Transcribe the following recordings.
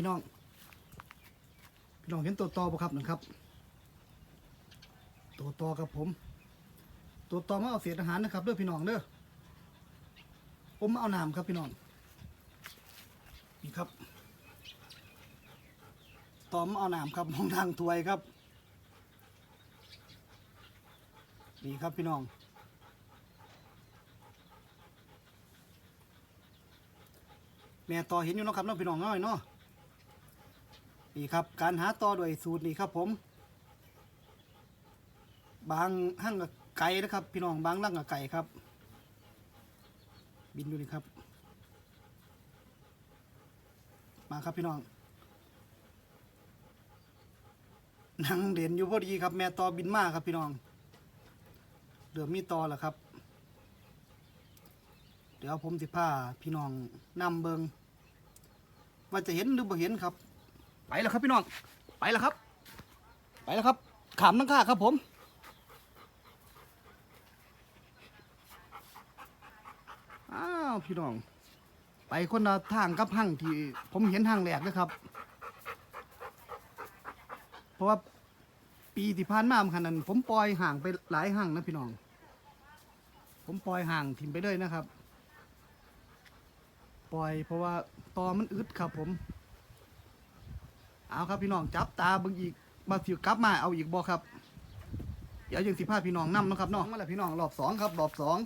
พี่น้อง พี่น้องเห็นตัวตอบ่ครับนั่นครับ ตัวตอครับผม ตัวตอมาเอาเศษอาหารนะครับเด้อพี่น้องเด้อผมมาเอาน้ำครับพี่น้องนี่ครับตอมเอาน้ำครับมองทางถวยครับนี่ครับพี่น้องแม่ต่อเห็นอยู่เนาะครับน้องพี่น้องน้อยเนาะ นี่ครับการหาต่อด้วยสูตรนี่ครับผม บางหั่งกับไก่นะครับ พี่น้องบางล่างกับไก่ครับ บินดูนี่ครับ มาครับพี่น้องนั่งเด่นอยู่พอดีครับ แม่ต่อบินมากครับพี่น้องเดือมีต่อแล้วครับ เดี๋ยวผมสิพาพี่น้องนำเบิงว่าจะเห็นหรือบ่เห็นครับ ไปแล้วครับพี่น้อง ไปแล้วครับ ไปแล้วครับ ขามนังค่าครับผมอ้าวพี่น้อง ไปคนละทางกับหั่งที่ผมเห็นทางแรกนะครับ เพราะว่าปีที่ผ่านมาขนาดนั้น ผมปล่อยห่างไปหลายห่างนะพี่น้อง ผมปล่อยห่างทิมไปเลยนะครับ ปล่อยเพราะว่าตอมันอึดครับผม เอาครับพี่น้องจับตาเบิ่งอีกมาสิกลับมาเอาอีกบ่ครับ เดี๋ยวยังสิพาพี่น้องนำนะครับเนาะมาแล้วพี่น้องรอบสองครับ รอบสอง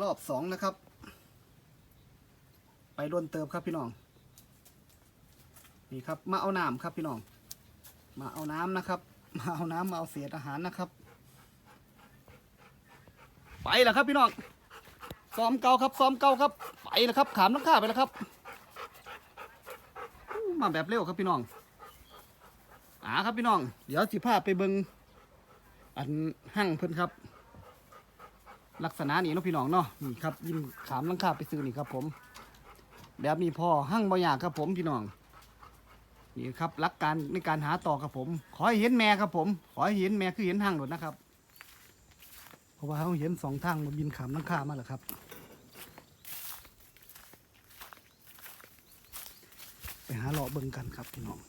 รอบสองนะครับ ไปร่นเติมครับพี่น้องนี่ครับมาเอาน้ำครับพี่น้อง มาเอาน้ำนะครับ มาเอาน้ำมาเอาเศษอาหารนะครับ ไปแล้วครับพี่น้องซ้อมเก่าครับซ้อมเก่าครับ ไปแล้วครับขามน้ำข้าไปแล้วครับ มาแบบเร็วครับพี่น้องอ่าครับพี่น้อง เดี๋ยวสิพาไปเบิงอันหั่งเพิ่นครับ ลักษณะนี้เนาะพี่น้องเนาะนี่ครับยิงขามน้ำข้าไปซื้อนี่ครับ ผมแบบนี้พอหั่งบางอยางครับผมพี่น้องนี่ครับหลักการในการหาต่อครับผม ขอให้เห็นแม่ครับผม ขอให้เห็นแม่คือเห็นหั่งหลดนะครับ เพราะว่าเขาเห็นสองทางมันบินขามน้ำข้ามาแล้วครับ ไปหาเลาะเบิ่งกันครับพี่น้อง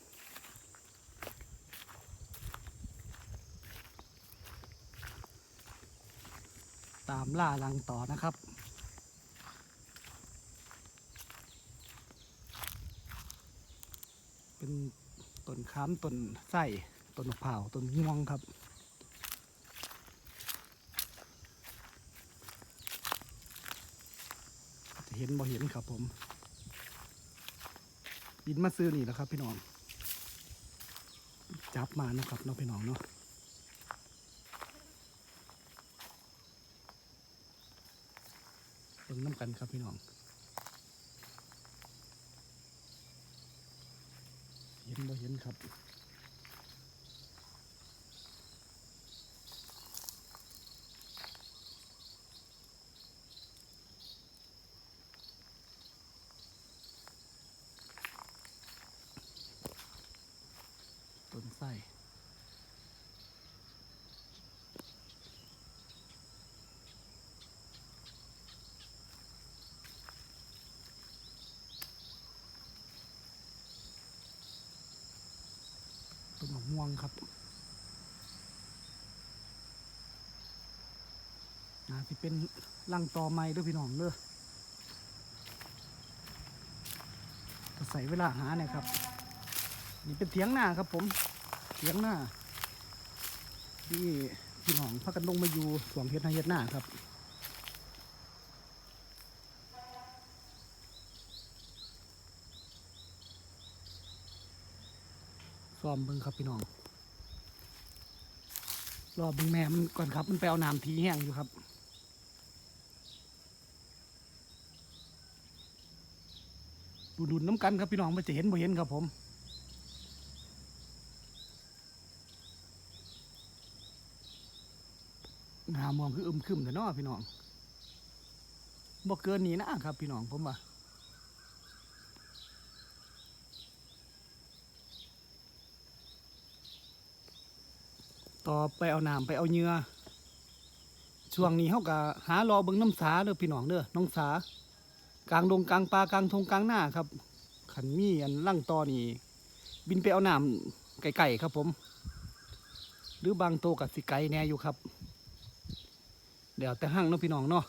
ตามล่าลังต่อนะครับ เป็นต้นค้ามต้นไส้ต้นมะพร้าวต้นม่วงครับจะเห็นบ่เห็นครับผม บินมาซื้อนี่แหละครับ พี่น้อง จับมานะครับน้องพี่น้องเนาะเป็นน้ำกันครับพี่น้องเห็นบ่เห็นครับ ต้นไส้ ต้นมะม่วงครับน่าสิเป็นลังต่อไม้ด้วยพี่น้องเด้อใส่เวลาหาเนี่ยครับ นี่เป็นเถียงหน้าครับผมเถียงหน้าที่พี่น้องพากันลงมาอยู่สวงเฮ็ดนาเฮ็ดหน้าครับ อมเบิ่งครับพี่น้องรอเบิ่งแม่มันก่อนครับ มันไปเอาน้ำทีแห้งอยู่ครับดูดุนน้ำกันครับพี่น้องมันจะเห็นบ่เห็นครับผมหามองคืออึมครึมแต่นอพี่น้องบ่เกินนี้นะครับพี่น้องผมว่า ต่อไปเอาน้ำไปเอาเหยื่อช่วงนี้เขาก็หารอเบิ่งน้ำสาเด้อพี่น้องเด้อน้องสากลางดงกลางป่ากลางทงกลางหน้าครับขันมีอันลั่งตอนี่บินไปเอาน้ำไก่ๆครับผม หรือบางโตวกับสิไก่แน่อยู่ครับ เดี๋ยวแต่ห้างเนาะพี่น้องเนาะ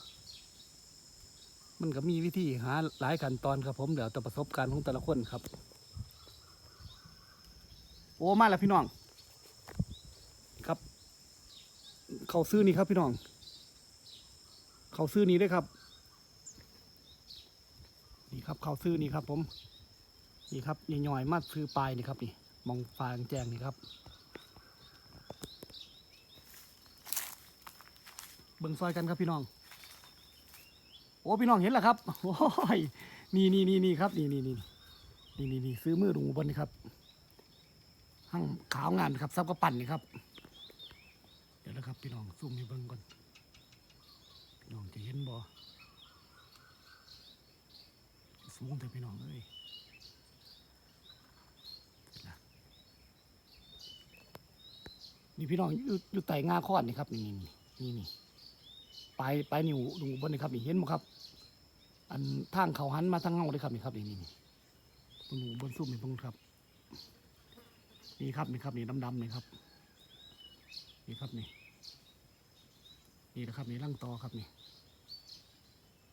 มันก็มีวิธีหาหลายขั้นตอนครับผมเดี๋ยวแต่ประสบการณ์ของแต่ละคนครับ โอ้มาแล้วพี่น้อง ครับ เขาซื้อนี่ครับพี่น้อง เขาซื้อนี้ด้วยครับ นี่ครับเขาซื้อนี่ครับ ผม นี่ครับย่อยๆมาซื้อปลายนี่ครับนี่ มองฟางแจงนี่ครับ เบิ่งซอยกันครับพี่น้อง โอ้พี่น้องเห็นแล้วครับ โอ้ย นี่นี่นี่นี่ครับนี่นี่นี่นี่นี่นี่ซื้อมือลุงบลนี่ครับห้างขาวงานครับซับกระปั่นนี่ครับ เดี๋ยวครับ พี่น้องซูมให้เบิ่งก่อนพี่น้องจะเห็นบ่สูงแต่พี่น้องเอ้ยนี่พี่น้องอยู่อยู่ไต่งาคอดนี่ครับนี่นี่นี่นี่ไปลายปนิ้วดูบนนี่ครับนี่เห็นไหมครับ อันทางเขาหันมาทางเงาเลยครับนี่ครับนี่นี่นี่บนหนูบนซุ้มนี่เพิ่งครับ นี่ครับนี่ครับนี่ดำๆนี่ครับ นี่ครับนี่ นี่นะครับนี่ร่างตอครับนี่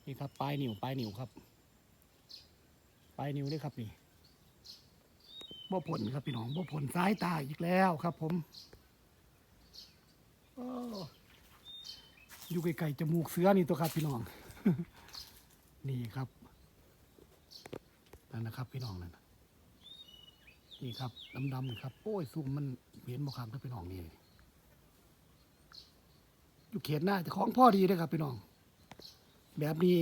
นี่ครับปลายนิ้วปลายนิ้วครับปลายนิ้วด้วยครับนี่บ่ผลครับพี่น้องบ่ผลซ้ายตาอีกแล้วครับ ผมโอ้อยู่ไกลๆจมูกเสือนี่ตัวครับพี่น้อง นี่ครับนั่นนะครับ พี่น้องนั่นนี่ครับดำๆนี่ครับโอ้ยซูมมันเห็นบ่ครับถ้าพี่น้องนี่ อยู่เขตหน้าแต่ของพ่อดีเลยครับพี่น้อง แบบนี้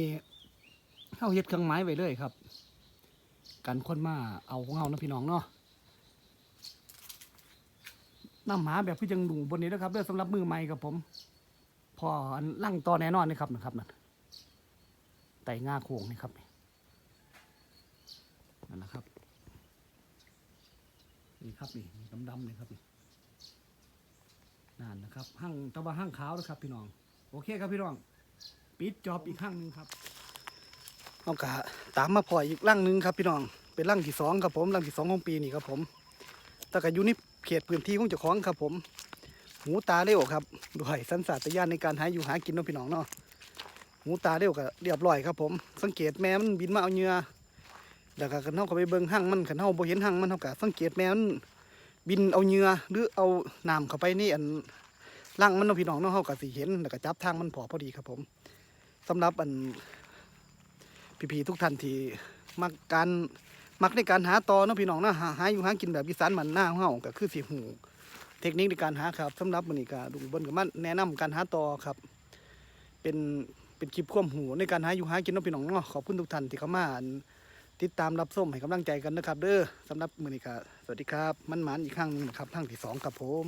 เข้าเฮ็ดเครื่องไม้ไว้เลยครับ กันคนมาเอาของเฮานะพี่น้องเนาะน้ำหมาแบบพี่จังดูบนนี้นะครับเด้อสำหรับมือใหม่ครับผม พออันลั่งต่อแน่นอนนะครับนะครับนั่นไต่ง่าโค้งนี่ครับนี่นั่นนะครับนี่ครับนี่ดำๆนี่ครับนี่ นั่นนะครับห้างตะวันห้างขาวนะครับ พี่น้อง โอเคครับพี่น้อง ปิดจอบอีกข้างหนึ่งครับเอากะตามมาพออีกร่างหนึ่งครับ พี่น้อง เป็นร่างที่สองครับผมร่างที่สองของปีนี่ครับผมแต่ก็อยู่ในเขตพื้นที่ของเจ้าของครับผม หูตาเร็วครับด้วยสัญชาตญาณในการหาอยู่หากินเนาะพี่น้องเนาะหูตาเร็วก็เรียบร้อยครับผม สังเกตแม่มันบินมาเอาเหงื่อแล้วก็กันเฮาก็ไปเบิ่งหั่งมันคันเฮาบ่เห็นหั่งมันเฮาก็สังเกตแม่มัน บินเอาเหงื่อหรือเอาน้ำเข้าไปนี่อันร่างมันเนาะพี่น้องเนาะเฮาก็สิเห็นแล้วก็จับทางมันพอพอดีครับผมสำหรับอันพี่ๆทุกท่านที่มักการมักในการหาตอเนาะพี่น้องนะหาหาอยู่หากินแบบอีสานมันหน้าของเฮาก็คือสิหูเทคนิคในการหาครับสำหรับมันนี่ก็ลุงบนกับมันแนะนำการหาต่อครับ เป็นเป็นคลิปควมหูในการหาอยู่หากินเน้องพี่น้องเนาะขอบคุณทุกท่านที่เข้ามาอัน ติดตามรับส้มให้กำลังใจกันนะครับ เด้อสำหรับมือนี้ก็สวัสดีครับมันหมานอีกครั้งหนึงนะครับทั้งที่สองครับผม